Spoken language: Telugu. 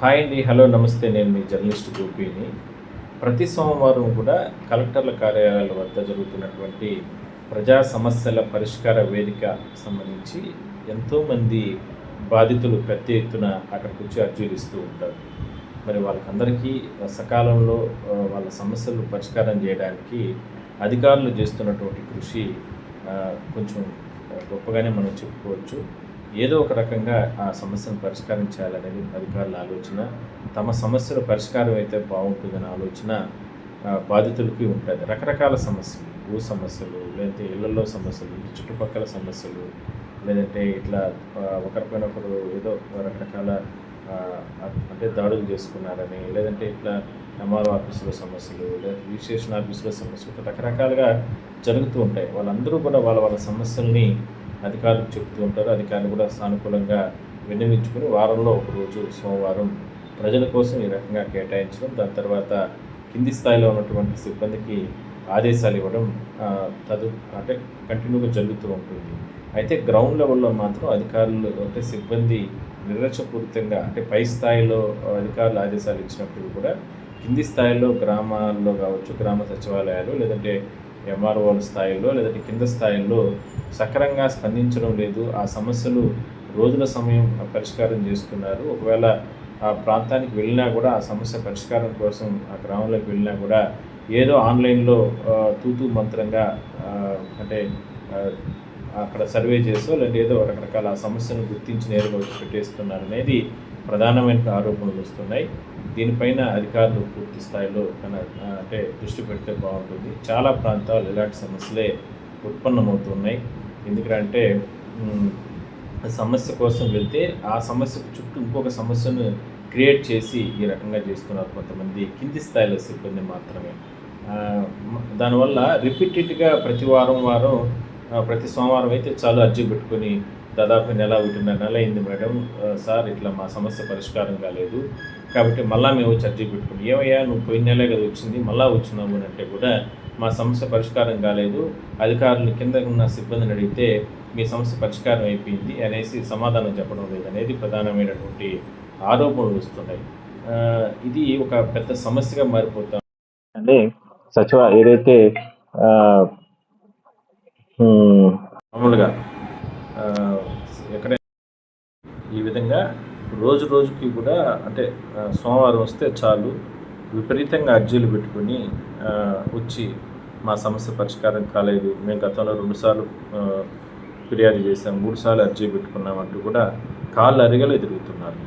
హాయ్ అండి హలో నమస్తే. నేను మీ జర్నలిస్ట్ గోపిని. ప్రతి సోమవారం కూడా కలెక్టర్ల కార్యాలయాల వద్ద జరుగుతున్నటువంటి ప్రజా సమస్యల పరిష్కార వేదిక సంబంధించి ఎంతోమంది బాధితులు పెద్ద ఎత్తున అక్కడికి వచ్చి అర్జీలు ఇస్తూ ఉంటారు. మరి వాళ్ళకందరికీ సకాలంలో వాళ్ళ సమస్యలు పరిష్కారం చేయడానికి అధికారులు చేస్తున్నటువంటి కృషి కొంచెం గొప్పగానే మనం చెప్పుకోవచ్చు. ఏదో ఒక రకంగా ఆ సమస్యను పరిష్కారం చేయాలనేది అధికారుల ఆలోచన. తమ సమస్యల పరిష్కారం అయితే బాగుంటుందనే ఆలోచన బాధితులకి ఉంటుంది. రకరకాల సమస్యలు భూ సమస్యలు లేదంటే ఇళ్ళలో సమస్యలు చుట్టుపక్కల సమస్యలు లేదంటే ఇట్లా ఒకరిపైన ఒకరు ఏదో రకరకాల అంటే దాడులు చేసుకున్నారని లేదంటే ఇట్లా ఎంఆర్ఓ ఆఫీసులో సమస్యలు లేదా రిజిస్ట్రేషన్ ఆఫీసులో సమస్యలు రకరకాలుగా జరుగుతూ ఉంటాయి. వాళ్ళందరూ కూడా వాళ్ళ వాళ్ళ సమస్యల్ని అధికారులు చెప్తూ ఉంటారు. అధికారులు కూడా సానుకూలంగా విన్నవించుకుని వారంలో ఒక రోజు సోమవారం ప్రజల కోసం ఈ రకంగా కేటాయించడం దాని తర్వాత కింది స్థాయిలో ఉన్నటువంటి సిబ్బందికి ఆదేశాలు ఇవ్వడం తదు అంటే కంటిన్యూగా జరుగుతూ ఉంటుంది. అయితే గ్రౌండ్ లెవెల్లో మాత్రం అధికారులు అంటే సిబ్బంది నిర్లక్ష్యపూరితంగా అంటే పై స్థాయిలో అధికారులు ఆదేశాలు ఇచ్చినప్పుడు కూడా కింది స్థాయిలో గ్రామాల్లో కావచ్చు గ్రామ సచివాలయాలు లేదంటే ఎంఆర్ఓల స్థాయిలో లేదంటే కింద స్థాయిల్లో సక్రంగా స్పందించడం లేదు. ఆ సమస్యలు రోజుల సమయం పరిష్కారం చేస్తున్నారు. ఒకవేళ ఆ ప్రాంతానికి వెళ్ళినా కూడా ఆ సమస్య పరిష్కారం కోసం ఆ గ్రామంలోకి వెళ్ళినా కూడా ఏదో ఆన్లైన్లో తూతు మంత్రంగా అంటే అక్కడ సర్వే చేసో లేదంటే ఏదో రకరకాల ఆ సమస్యను గుర్తించి నేరుగా వచ్చి పెట్టేస్తున్నారు అనేది ప్రధానమైన ఆరోపణలు వస్తున్నాయి. దీనిపైన అధికారులు పూర్తి స్థాయిలో తన అంటే దృష్టి పెడితే బాగుంటుంది. చాలా ప్రాంతాలు ఇలాంటి సమస్యలే ఉత్పన్నమవుతున్నాయి. ఎందుకంటే సమస్య కోసం వెళ్తే ఆ సమస్యకు చుట్టూ ఇంకొక సమస్యను క్రియేట్ చేసి ఈ రకంగా చేస్తున్నారు కొంతమంది. కింది స్థాయిలో సిబ్బంది మాత్రమే. దానివల్ల రిపీటెడ్గా ప్రతి వారం వారం ప్రతి సోమవారం అయితే చాలు అర్జీ పెట్టుకొని దాదాపు నెల ఒకటిన్నర నెల అయింది మేడం సార్ ఇట్లా మా సమస్య పరిష్కారం కాలేదు. కాబట్టి మళ్ళా మేము అర్జీ పెట్టుకుని ఏమయ్యా నువ్వు పోయిన నెలే కదా వచ్చింది మళ్ళా వచ్చినాము అని అంటే కూడా మా సమస్య పరిష్కారం కాలేదు. అధికారులు కింద ఉన్న సిబ్బందిని అడిగితే మీ సమస్య పరిష్కారం అయిపోయింది అనేసి సమాధానం చెప్పడం లేదనేది ప్రధానమైనటువంటి ఆరోపణలు వస్తున్నాయి. ఇది ఒక పెద్ద సమస్యగా మారిపోతాం అంటే సచివ ఏదైతే మామూలుగా ఎక్కడ ఈ విధంగా రోజు రోజుకి కూడా అంటే సోమవారం వస్తే చాలు విపరీతంగా అర్జీలు పెట్టుకొని వచ్చి మా సమస్య పరిష్కారం కాలేదు. మేము గతంలో రెండుసార్లు ఫిర్యాదు చేసాం మూడు సార్లు అర్జీ పెట్టుకున్నాం అంటూ కూడా కాళ్ళు అరిగలు ఎదురుగుతున్నారు